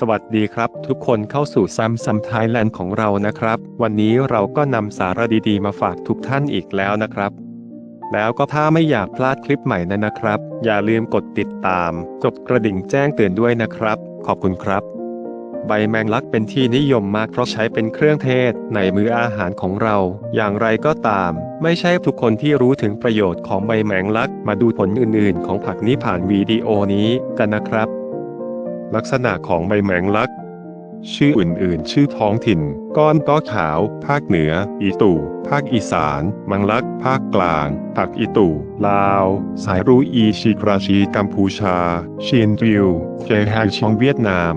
สวัสดีครับ ทุกคนเข้าสู่ซัมซัมไทยแลนด์ของเรานะครับ วันนี้เราก็นำสาระดีๆ มาฝากทุกท่านอีกแล้วนะครับ แล้วก็ถ้าไม่อยากพลาดคลิปใหม่นะนะครับ อย่าลืมกดติดตาม กดกระดิ่งแจ้งเตือนด้วยนะครับ ขอบคุณครับ ใบแมงลักเป็นที่นิยมมากเพราะใช้เป็นเครื่องเทศในมื้ออาหารของเรา อย่างไรก็ตาม ไม่ใช่ทุกคนที่รู้ถึงประโยชน์ของใบแมงลัก มาดูผลอื่น ๆ ของผักนี้ผ่านวิดีโอนี้กันนะครับ ลักษณะของใบแมงลัก ชื่ออื่นๆ ชื่อท้องถิ่น ก้อนก้อขาว ภาคเหนือ อีตู่ ภาคอีสาน มังลัก ภาคกลาง ผักอีตู่ ลาว สายรูอีชีกราชีกัมพูชาชินริว เจแฮงชองเวียดนาม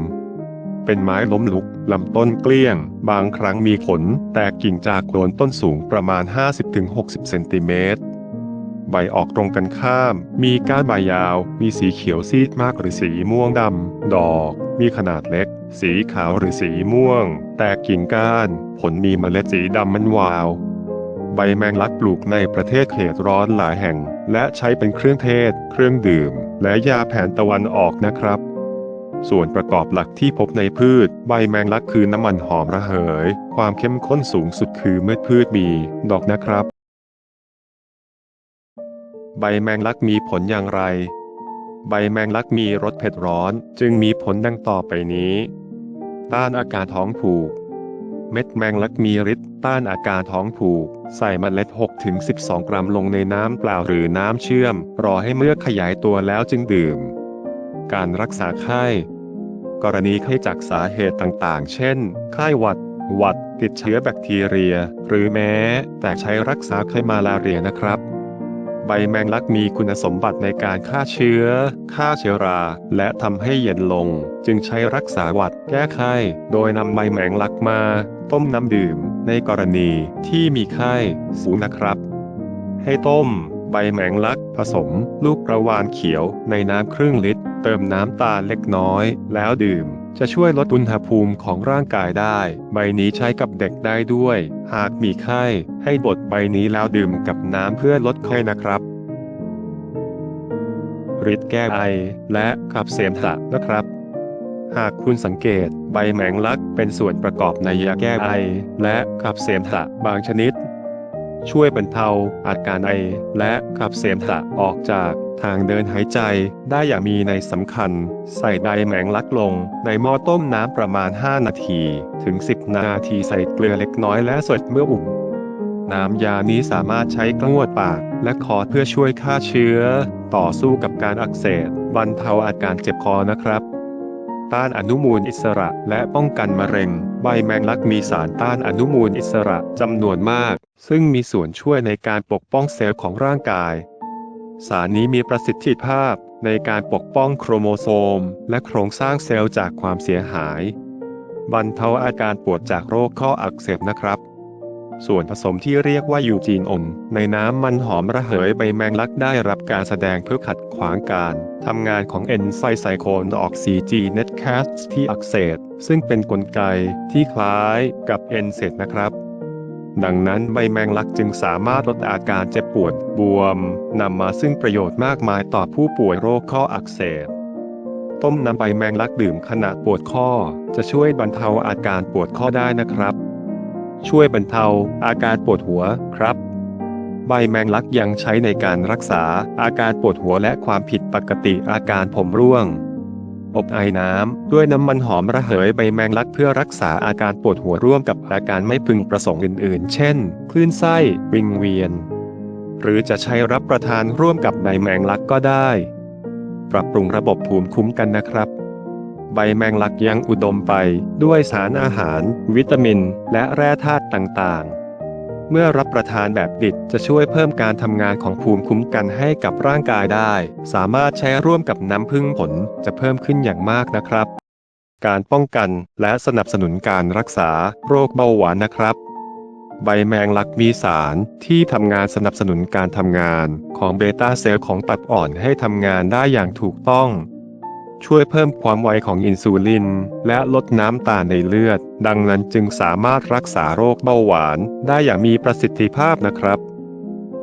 เป็นไม้ล้มลุก ลำต้นเกลี้ยง บางครั้งมีผล แตกกิ่งจากโคนต้นสูงประมาณ 50-60 เซนติเมตร ใบออกตรงกันข้าม มีก้านใบยาว มีสีเขียวซีดมากหรือสีม่วงดำ ดอก มีขนาดเล็ก สีขาวหรือสีม่วง แตกกิ่งก้าน ผลมีเมล็ดสีดำมันวาว ใบแมงลักปลูกในประเทศเขตร้อนหลายแห่ง และใช้เป็นเครื่องเทศ เครื่องดื่ม และยาแผนตะวันออกนะครับส่วนประกอบหลักที่พบในพืช ใบแมงลักคือน้ำมันหอมระเหย ความเข้มข้นสูงสุดคือเมื่อพืชมี ดอกนะครับ ใบแมงลักมีผลอย่างไร ใบแมงลักมีรสเผ็ดร้อนจึงมีผลดังต่อไปนี้ ต้านอาการท้องผูก เม็ดแมงลักมีฤทธิ์ต้านอาการท้องผูก ใส่เมล็ด 6-12 กรัมลงในน้ำเปล่าหรือน้ำเชื่อม รอให้เมือกขยายตัวแล้วจึงดื่ม การรักษาไข้ กรณีไข้จากสาเหตุต่างๆ เช่น ไข้หวัด หวัด ติดเชื้อแบคทีเรีย หรือแม้แต่ใช้รักษาไข้มาลาเรียนะครับ ใบแมงลักมีคุณสมบัติในการฆ่าเชื้อ ฆ่าเชื้อรา และทำให้เย็นลง จึงใช้รักษาหวัดแก้ไข้ โดยนำใบแมงลักมา ต้มน้ำดื่ม ในกรณีที่มีไข้สูงนะครับ ให้ต้ม ใบแมงลัก ผสม ลูกประวานเขียวในน้ำครึ่งลิตร เติมน้ำตาลเล็กน้อย แล้วดื่ม จะช่วยลดอุณหภูมิของร่างกายได้ ใบนี้ใช้กับเด็กได้ด้วย หากมีไข้ ให้บดใบนี้แล้วดื่มกับน้ำเพื่อลดไข้นะครับฤทธิ์แก้ไอ และขับเสมหะนะครับ หากคุณสังเกต ใบแมงลักเป็นส่วนประกอบในยาแก้ไอ และขับเสมหะบางชนิด ช่วยบรรเทาอาการไอ และขับเสมหะออกจาก ทางเดินหายใจได้อย่างมีในสำคัญ ใส่ใบแมงลักลง ในหม้อต้มน้ำประมาณ 5 นาที ถึง 10 นาทีใส่เกลือเล็กน้อยและสดเมื่ออุ่นน้ำยานี้สามารถใช้กลวดปาก และคอเพื่อช่วยฆ่าเชื้อ ต่อสู้กับการอักเสบบรรเทาอาการเจ็บคอนะครับต้านอนุมูลอิสระและป้องกันมะเร็ง ใบแมงลักมีสารต้านอนุมูลอิสระจำนวนมาก ซึ่งมีส่วนช่วยในการปกป้องเซลล์ของร่างกาย สารนี้มีประสิทธิภาพในการปกป้องโครโมโซม และโครงสร้างเซลล์จากความเสียหาย บรรเทาอาการปวดจากโรคข้ออักเสบนะครับ ส่วนผสมที่เรียกว่ายูจีนอมในน้ำมันหอมระเหยใบแมงลักได้รับการแสดงเพื่อขัดขวางการทำงานของเอนไซม์ไซโคนออกซีจีเน็ตแคสที่อักเสบซึ่งเป็นนกลไกที่คล้ายกับเอนเซตนะครับ ดังนั้นใบแมงลักจึงสามารถลดอาการเจ็บปวดบวมนำมาซึ่งประโยชน์มากมายต่อผู้ป่วยโรคข้ออักเสบ ต้มน้ำใบแมงลักดื่มขณะปวดข้อ จะช่วยบรรเทาอาการปวดข้อได้นะครับ ช่วยบรรเทาอาการปวดหัวครับ ใบแมงลักยังใช้ในการรักษาอาการปวดหัวและความผิดปกติอาการผมร่วง อบไอน้ำ ด้วยน้ำมันหอมระเหยใบแมงลักเพื่อรักษาอาการปวดหัวร่วมกับอาการไม่พึงประสงค์อื่นๆ เช่น คลื่นไส้ วิงเวียน หรือจะใช้รับประทานร่วมกับใบแมงลักก็ได้ ปรับปรุงระบบภูมิคุ้มกันนะครับ ใบแมงลักยังอุดมไปด้วยสารอาหาร วิตามิน และแร่ธาตุต่างๆ เมื่อรับประทานแบบดิบจะช่วยเพิ่มการทำงานของภูมิคุ้มกันให้กับร่างกายได้ สามารถใช้ร่วมกับน้ำผึ้งผลจะเพิ่มขึ้นอย่างมากนะครับ การป้องกันและสนับสนุนการรักษาโรคเบาหวานนะครับ ใบแมงลักมีสารที่ทำงานสนับสนุนการทำงานของเบต้าเซลล์ของตับอ่อนให้ทำงานได้อย่างถูกต้อง ช่วยเพิ่มความไวของอินซูลิน และลดน้ำตาลในเลือด ดังนั้นจึงสามารถรักษาโรคเบาหวาน ได้อย่างมีประสิทธิภาพนะครับ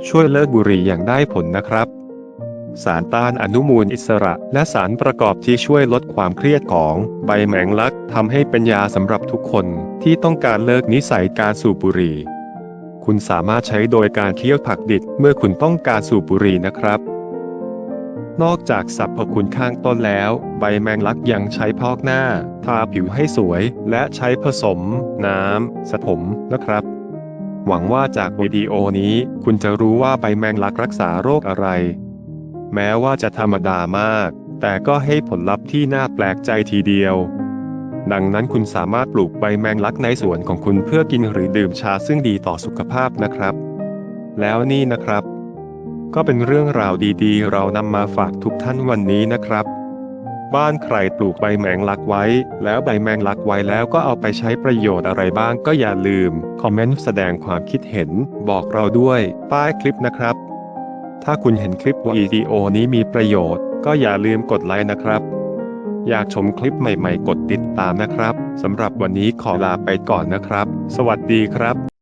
ช่วยเลิกบุหรี่อย่างได้ผลนะครับ สารต้านอนุมูลอิสระ และสารประกอบที่ช่วยลดความเครียดของใบแมงลักทำให้เป็นยาสำหรับทุกคนที่ต้องการเลิกนิสัยการสูบบุหรี่ คุณสามารถใช้โดยการเคี่ยวผักดิบเมื่อคุณต้องการสูบบุหรี่นะครับ นอกจากสรรพคุณข้างต้นแล้ว ใบแมงลักยังใช้พอกหน้า ทาผิวให้สวย และใช้ผสม น้ำสระผมนะครับ หวังว่าจากวิดีโอนี้ คุณจะรู้ว่าใบแมงลักรักษาโรคอะไร แม้ว่าจะธรรมดามาก แต่ก็ให้ผลลัพธ์ที่น่าแปลกใจทีเดียว ดังนั้นคุณสามารถปลูกใบแมงลักในสวนของคุณเพื่อกินหรือดื่มชาซึ่งดีต่อสุขภาพนะครับ แล้วนี่นะครับ ก็เป็นเรื่องราวดีๆ เรานำมาฝากทุกท่านวันนี้นะครับ บ้านใครปลูกใบแมงลักไว้ แล้วใบแมงลักไว้แล้วก็เอาไปใช้ประโยชน์อะไรบ้างก็อย่าลืม คอมเมนต์แสดงความคิดเห็น บอกเราด้วยใต้คลิปนะครับ ถ้าคุณเห็นคลิปวิดีโอนี้มีประโยชน์ ก็อย่าลืมกดไลค์นะครับ อยากชมคลิปใหม่ๆ กดติดตามนะครับสำหรับวันนี้ขอลาไปก่อนนะครับ สวัสดีครับ